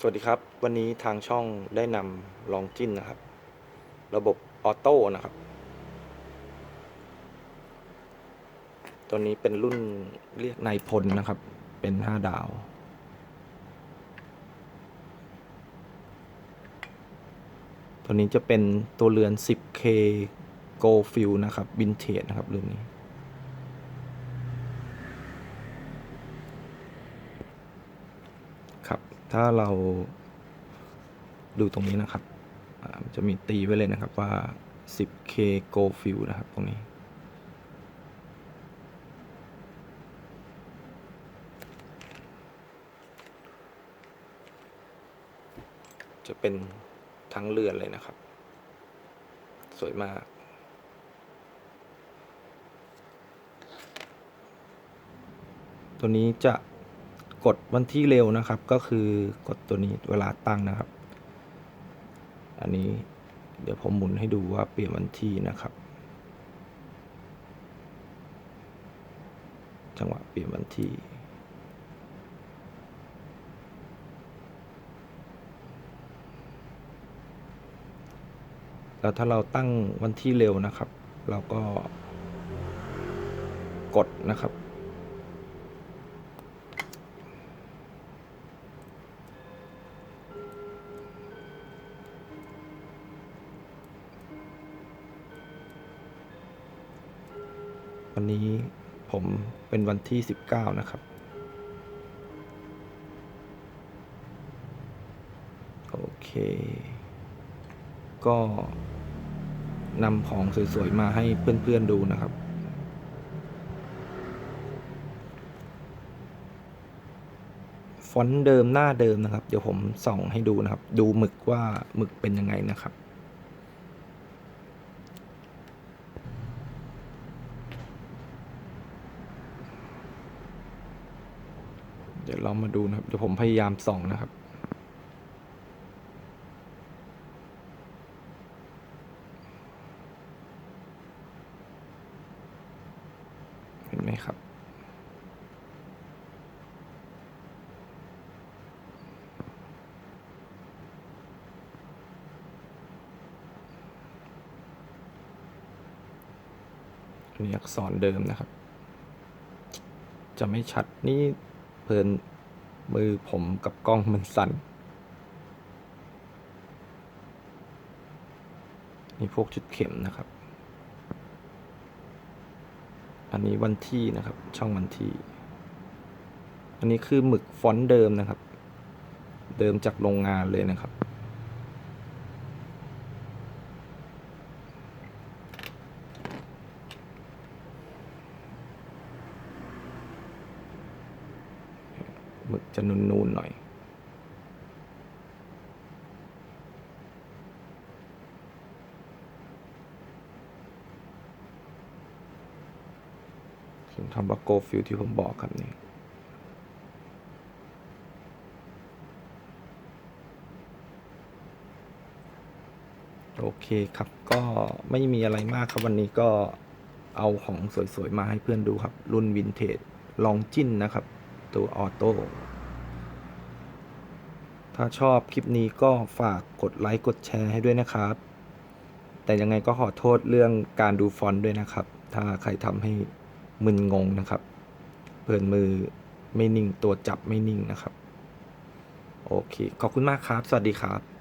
สวัสดีครับ วันนี้ทางช่องได้นำลองจิ้นนะครับ ระบบออโต้นะครับ ตัวนี้เป็นรุ่นเรียกนายพลนะครับ เป็น 5 ดาว ตัวนี้จะเป็นตัวเรือน 10K Go Field นะครับ Vintage นะครับรุ่นนี้ครับ ถ้าเราดูตรงนี้นะครับจะมีตีไว้เลยนะครับว่า 10K Go Field นะครับ ตรงนี้ จะเป็นทั้งเรือนเลยนะครับ สวยมากตัวนี้จะ กดวันที่เร็วนะครับ ก็คือกดตัวนี้เวลาตั้งนะครับ อันนี้เดี๋ยวผมหมุนให้ดูว่าเปลี่ยนวันที่นะครับ จังหวะเปลี่ยนวันที่แล้วถ้าเราตั้งวันที่เร็วนะครับ เราก็กดนะครับ วันนี้ผมเป็นวันที่ 19 นะครับ โอเค ก็นำของสวยๆ มาให้เพื่อนๆดูนะครับ ฟอนต์เดิมหน้าเดิมนะครับ เดี๋ยวผมส่องให้ดูนะครับ ดูหมึกว่าหมึกเป็นยังไงนะครับ เดี๋ยวเรามาดูนะครับ เดี๋ยวผมพยายามส่องนะครับ เห็นไหมครับ อันนี้อักษรเดิมนะครับ จะไม่ชัดนี่ เพลินมือผมกับกล้องมันสั่นนี่พวกจุดเข็มนะครับ อันนี้วันที่นะครับ ช่องวันที่ อันนี้คือหมึกฟอนต์เดิมนะครับ เดิมจากโรงงานเลยนะครับ จะนูนๆหน่อยซึ่งทำว่าโกฟิลที่ผมบอกครับนี่โอเคครับก็ไม่มีอะไรมากครับวันนี้ก็เอาของสวยๆ มาให้เพื่อนดูครับ รุ่นวินเทจลองจิ้นนะครับ ตัวออโต้ ถ้าชอบคลิปนี้ก็ฝากกดไลค์กดแชร์ให้ด้วยนะครับ แต่ยังไงก็ขอโทษเรื่องการดูฟอนต์ด้วยนะครับ ถ้าใครทำให้มึนงงนะครับ เพื่อนมือไม่นิ่งตัวจับไม่นิ่งนะครับ โอเค ขอบคุณมากครับ สวัสดีครับ